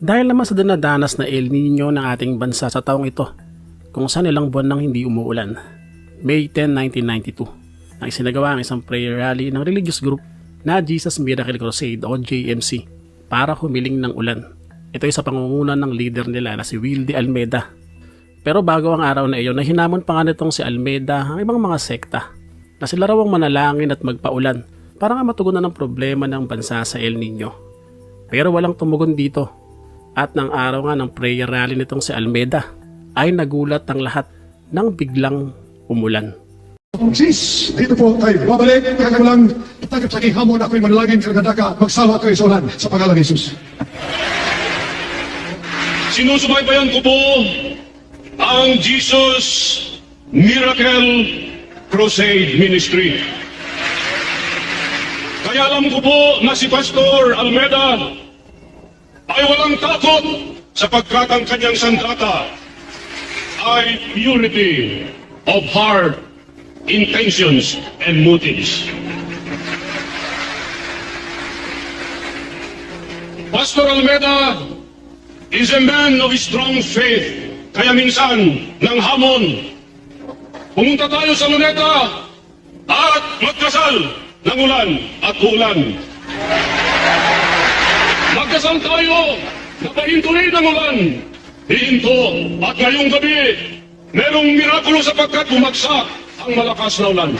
Dahil naman sa dinadanas na El Nino ng ating bansa sa taong ito, kung saan ilang buwan nang hindi umuulan. May 10, 1992, ang isinagawa ang isang prayer rally ng religious group na Jesus Miracle Crusade o JMC para humiling ng ulan. Ito ay sa pangunguna ng leader nila na si Wilde Almeida. Pero bago ang araw na iyon, nahinamon pa nga nitong si Almeida ang ibang mga sekta na sila raw ang manalangin at magpaulan para nga matugunan ang problema ng bansa sa El Nino. Pero walang tumugon dito at ng araw nga ng prayer rally nitong si Almeida ay nagulat ang lahat nang biglang umulan. Sis, dito po tayo babalik. Kaya ko lang patagap sa aking hamon ako'y manalangin kagadaka magsawa ko isulan sa pangalan ni Jesus. Sinusubaybayan ko po ang Jesus Miracle Crusade Ministry. Kaya alam ko po na si Pastor Almeda ay walang takot sapagkat ang kanyang sandata ay purity of heart, intentions, and motives. Pastor Almeda is a man of strong faith. Kaya minsan, ng hamon, pumunta tayo sa luneta at magkasal ng ulan at ulan. Magkasal tayo na pahintuin ng ulan. Hihinto at ngayong gabi, merong mirakulo sapagkat bumagsak ang malakas na ulan.